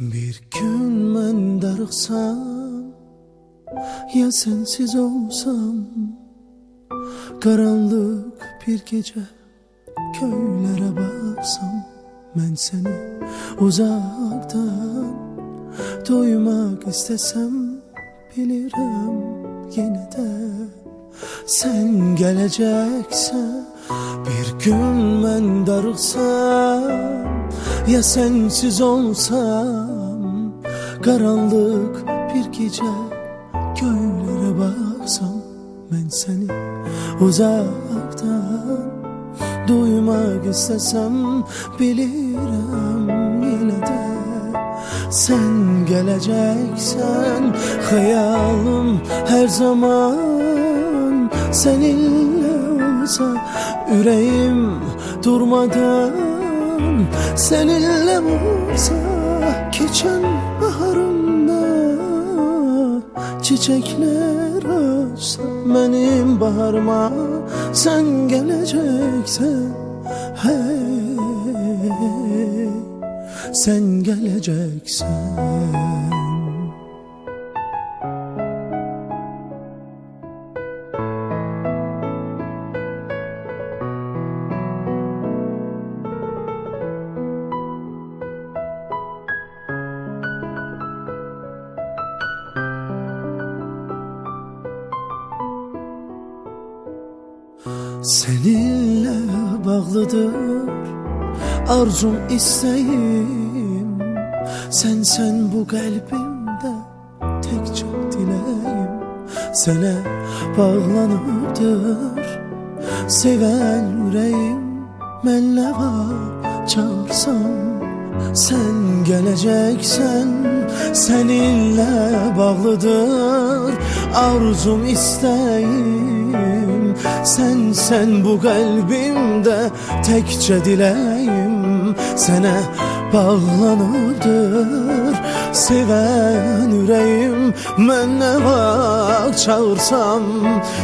Bir gün ben darıksam Ya sensiz olsam Karanlık bir gece Köylere baksam Ben seni uzaktan Duymak istesem Bilirim yine de. Sen geleceksen Bir gün ben darıksam Ya sensiz olsam Karanlık bir gece Göğlere baksam Ben seni uzaktan Duymak istesem Bilirim yine de. Sen geleceksen Hayalım her zaman Seninle olsa Yüreğim durmadan Seninle olsa Geçen baharımda Çiçekler açsa Benim baharıma Sen geleceksen Hey Sen geleceksen Seninle bağlıdır arzum isteğim. Sen sen bu kalbimde tek çok dileğim. Sana bağlanıptır seven yüreğim. Ben ne var çağırsam sen geleceksen. Seninle bağlıdır arzum isteğim Sen sen bu kalbimde tekçe dileğim Sana bağlanırdır. Seven yüreğim Ben ne var çağırsam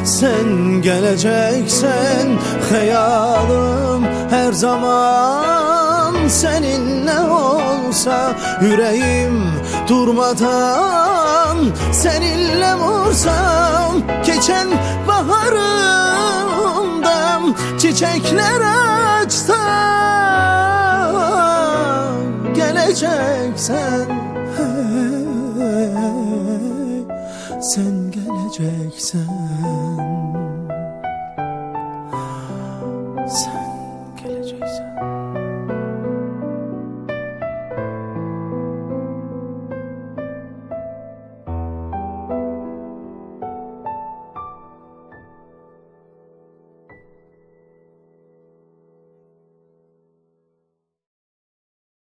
sen geleceksen Hayalım her zaman. Seninle olsa Yüreğim durmadan seninle vursam Geçen baharımda çiçekler açsa Geleceksen hey, sen geleceksen